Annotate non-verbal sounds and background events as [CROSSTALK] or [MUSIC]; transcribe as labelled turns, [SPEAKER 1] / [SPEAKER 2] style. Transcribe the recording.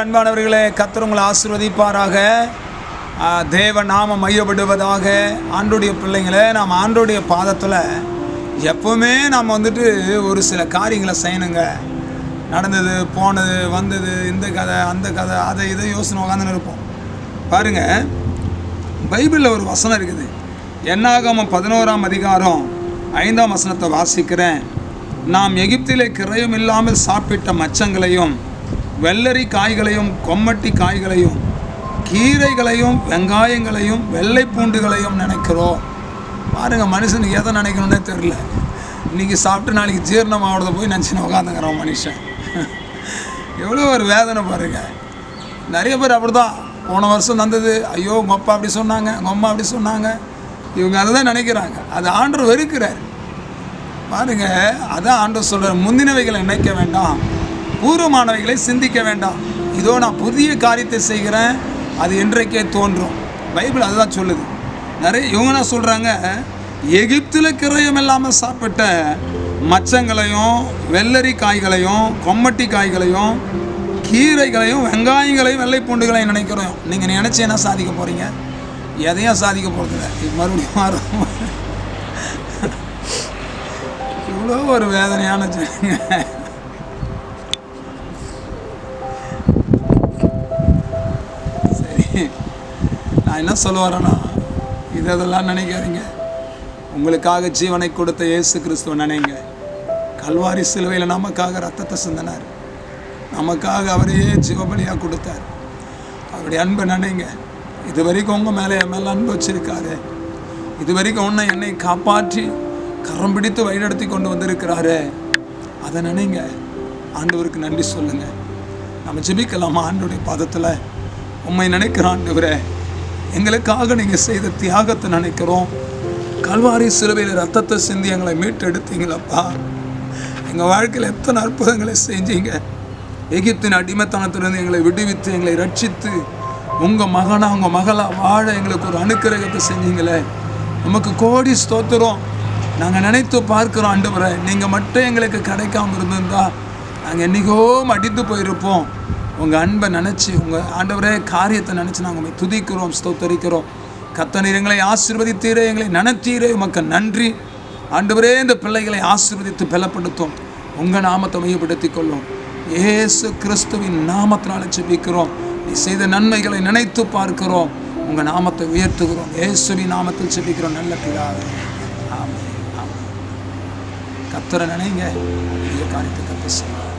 [SPEAKER 1] அன்பானவர்களே கர்த்தர் உங்களை ஆசீர்வதிப்பாராக. தேவ நாம மையப்படுவதாக ஆண்டோடைய பிள்ளைங்களே நாம் ஆண்டோடைய பாதத்தில் எப்பவுமே நாம் வந்துட்டு ஒரு சில காரியங்களை செய்யணுங்க. நடந்தது போனது வந்தது இந்த கதை அந்த கதை அதை இதை யோசனை உட்காந்துன்னு இருப்போம். பாருங்க பைபிளில் ஒரு வசனம் இருக்குது. என்னாகமம் பதினோராம் அதிகாரம் ஐந்தாம் வசனத்தை வாசிக்கிறேன். நாம் எகிப்திலே கிரயம் இல்லாமல் சாப்பிட்ட மச்சங்களையும் வெள்ளரி காய்களையும் கொம்மட்டி காய்களையும் கீரைகளையும் வெங்காயங்களையும் வெள்ளை பூண்டுகளையும் நினைக்கிறோம். பாருங்க மனுஷனுக்கு எதை நினைக்கணும்னே தெரில இன்னைக்கு சாப்பிட்டு நாளைக்கு ஜீரணம் ஆகிறத போய் நினச்சின்னு உட்காந்துக்கிறோம் மனுஷன். எவ்வளோ ஒரு வேதனை பாருங்க. நிறைய பேர் அப்படி தான் போன வருஷம் நடந்தது ஐயோ உங்கள் அப்பா அப்படி சொன்னாங்க உங்கள் அம்மா அப்படி சொன்னாங்க. இவங்க அதை தான் நினைக்கிறாங்க. அது ஆண்டவர் வெறுக்கிறார். பாருங்க அதான் ஆண்டவர் சொல்கிறார் முந்தினவைகளை நினைக்க வேண்டாம். பூர்வமானவைகளை சிந்திக்க வேண்டாம். இதோ நான் புதிய காரியத்தை செய்கிறேன். அது இன்றைக்கே தோன்றும். பைபிள் அதுதான் சொல்லுது. நிறைய இவங்க என்ன சொல்கிறாங்க எகிப்தில் கிரயம் இல்லாமல் சாப்பிட்ட மச்சங்களையும் வெள்ளரி காய்களையும் கொம்மட்டி காய்களையும் கீரைகளையும் வெங்காயங்களையும் வெள்ளை பூண்டுகளையும் நினைக்கிறோம். நீங்கள் நினச்சி என்ன சாதிக்க போகிறீங்க எதையும் சாதிக்க போகிறதில்ல இது மறுபடியும் மாறும். இவ்வளோ ஒரு வேதனையான சொல்லுங்க [LAUGHS] நான் என்ன சொல்ல வரேன்னா இதெல்லாம் நினைக்காதீங்க. உங்களுக்காக ஜீவனை கொடுத்த இயேசு கிறிஸ்துவ நினைங்க. கல்வாரி சிலுவையில் நமக்காக ரத்தத்தை சிந்தினார். நமக்காக அவரையே ஜீவபலியாக கொடுத்தார். அவருடைய அன்பை நினைங்க. இது வரைக்கும் உங்கள் மேலே என் மேலே அன்பு வச்சிருக்காரு. இது வரைக்கும் உன்னை என்னை காப்பாற்றி கரம் பிடித்து வழிநடத்தி கொண்டு வந்திருக்கிறாரு. அதை நினைங்க. ஆண்டவருக்கு நன்றி சொல்லுங்கள் நம்ம ஜெபிக்கலாமா? ஆண்டவருடைய பாதத்தில் உண்மை நினைக்கிறான் ஆண்டவரே எங்களுக்காக நீங்கள் செய்த தியாகத்தை நினைக்கிறோம். கல்வாரி சிலுவையில் ரத்தத்தை சிந்தி எங்களை மீட்டெடுத்தீங்களப்பா எங்கள் வாழ்க்கையில் எத்தனை அற்புதங்களை செஞ்சீங்க. எகிப்தின் அடிமைத்தனத்திலிருந்து எங்களை விடுவித்து எங்களை ரட்சித்து உங்கள் மகனாக உங்கள் மகளாக வாழ எங்களுக்கு ஒரு அனுக்கிரகத்தை செஞ்சீங்களே. நமக்கு கோடி ஸ்தோத்திரம். நாங்கள் நினைத்து பார்க்குறோம் ஆண்டவரை நீங்கள் மட்டும் எங்களுக்கு கிடைக்காம இருந்திருந்தா நாங்கள் என்றைக்கோ அடித்து போயிருப்போம். உங்கள் அன்பை நினச்சி உங்கள் ஆண்டவரே காரியத்தை நினச்சி நாங்கள் உங்களை துதிக்கிறோம் ஸ்தோத்தரிக்கிறோம். கத்தனீர் எங்களை ஆசீர்வதித்தீரே எங்களை நினைத்தீரே. உமக்கு நன்றி. ஆண்டவரே இந்த பிள்ளைகளை ஆசீர்வதித்து பலப்படுத்தும். உங்கள் நாமத்தை மையப்படுத்திக் கொள்ளும். ஏசு கிறிஸ்துவின் நாமத்தினால செபிக்கிறோம் நீ செய்த நன்மைகளை நினைத்து பார்க்கிறோம். உங்கள் நாமத்தை உயர்த்துகிறோம். ஏசுவின் நாமத்தில் செபிக்கிறோம் நல்ல பிதாவே. ஆமாம் ஆமாம் கத்தரை நினைங்க. காரியத்தை கத்த செய்வோம்